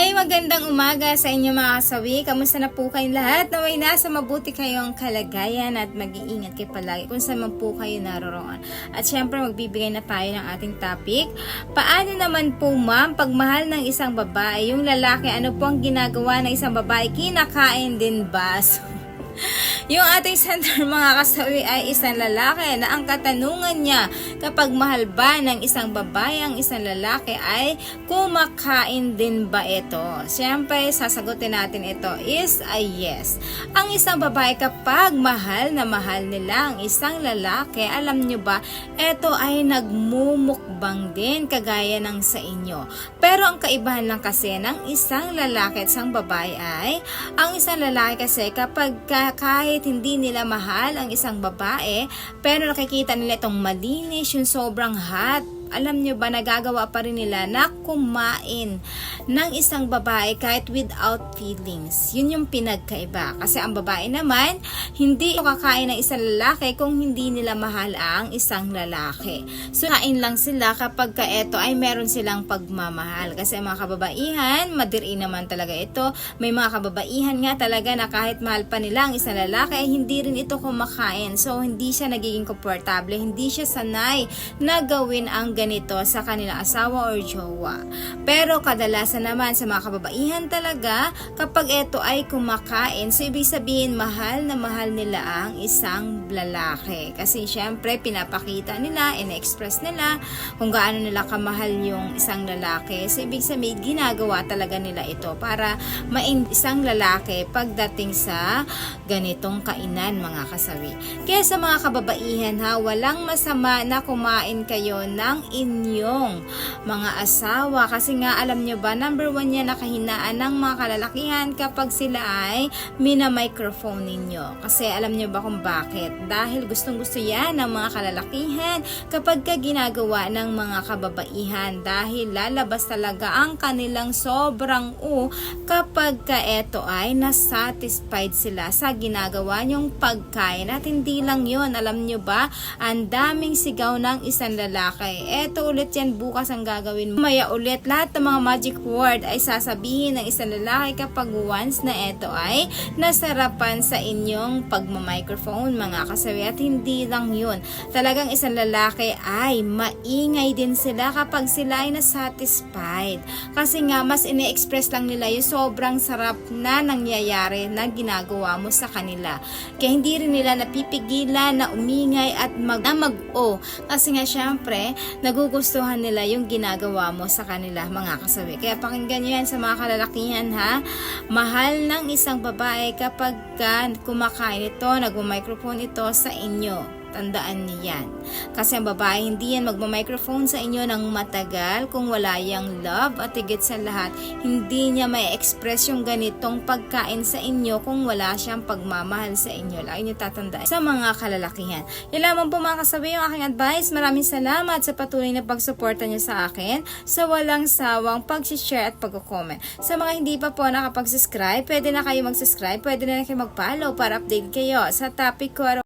Ay, magandang umaga sa inyo mga kasawi. Kamusta na po kayong lahat? Naway nasa mabuti kayong kalagayan at mag-iingat kayo palagi kung saan man po kayo naroroon. At syempre, magbibigay na tayo ng ating topic. Paano naman po ma'am, pagmahal ng isang babae, yung lalaki, ano po ang ginagawa ng isang babae? Kinakain din ba? So, yung ating center mga kasawi ay isang lalaki na ang katanungan niya kapag mahal ba ng isang babae ang isang lalaki ay kumakain din ba ito? Siyempre, sasagutin natin ito is a yes. Ang isang babae kapag mahal na mahal nila ang isang lalaki, alam nyo ba, ito ay nagmumukbang din kagaya ng sa inyo. Pero ang kaibahan lang kasi ng isang lalaki at isang babae ay, ang isang lalaki kasi kapag ka- kahit hindi nila mahal ang isang babae, pero nakikita nila itong malinis, yung sobrang hot, alam nyo ba, nagagawa pa rin nila na kumain ng isang babae kahit without feelings. Yun yung pinagkaiba. Kasi ang babae naman, hindi kakain ng isang lalaki kung hindi nila mahal ang isang lalaki. So, kain lang sila kapag ka eto ay meron silang pagmamahal. Kasi mga kababaihan, madiri naman talaga ito. May mga kababaihan nga talaga na kahit mahal pa nila ang isang lalaki, ay hindi rin ito kumakain. So, hindi siya nagiging komportable, hindi siya sanay na gawin ang ganito sa kanilang asawa or jowa. Pero kadalasan naman sa mga kababaihan talaga, kapag ito ay kumakain, so ibig sabihin mahal na mahal nila ang isang lalaki. Kasi syempre, pinapakita nila, in-express nila kung gaano nila kamahal yung isang lalaki. So ibig sabihin, ginagawa talaga nila ito para main isang lalaki pagdating sa ganitong kainan mga kasawi. Kaya sa mga kababaihan ha, walang masama na kumain kayo ng inyong mga asawa. Kasi nga alam nyo ba number one yan nakahinaan ng mga kalalakihan kapag sila ay mina-microphone ninyo. Kasi alam nyo ba kung bakit? Dahil gustong gusto yan ng mga kalalakihan kapag ka ginagawa ng mga kababaihan. Dahil lalabas talaga ang kanilang sobrang u kapag ka eto ay nasatisfied sila sa ginagawa nyong pagkain. At hindi lang yon alam nyo ba ang daming sigaw ng isang lalaki eto ulit yan bukas ang gagawin mo. Maya ulit lahat ng mga magic word ay sasabihin ng isang lalaki kapag once na eto ay nasarapan sa inyong pagmamicrophone mga kasawi. At hindi lang yun. Talagang isang lalaki ay maingay din sila kapag sila ay nasatisfied. Kasi nga mas ini-express lang nila yung sobrang sarap na nangyayari na ginagawa mo sa kanila. Kaya hindi rin nila napipigilan na umingay at mag, na mag-o. Kasi nga syempre nagugustuhan nila yung ginagawa mo sa kanila mga kasawi. Kaya pakinggan nyo yan sa mga kalalakihan ha? Mahal ng isang babae kapag ka kumakain ito nag-microphone ito sa inyo Tandaan niyan. Kasi ang babae hindi yan magma-microphone sa inyo ng matagal kung wala yang love at higit sa lahat, hindi niya may express yung ganitong pagkain sa inyo kung wala siyang pagmamahal sa inyo. Lagi niyo tatandaan sa mga kalalakihan. Yan lamang po mga kasabi yung aking advice. Maraming salamat sa patuloy na pagsuporta niyo sa akin sa walang sawang pag-share at pag-comment. Sa mga hindi pa po nakapag-subscribe, pwede na kayo mag-subscribe, pwede na kayo mag-follow para update kayo sa topic ko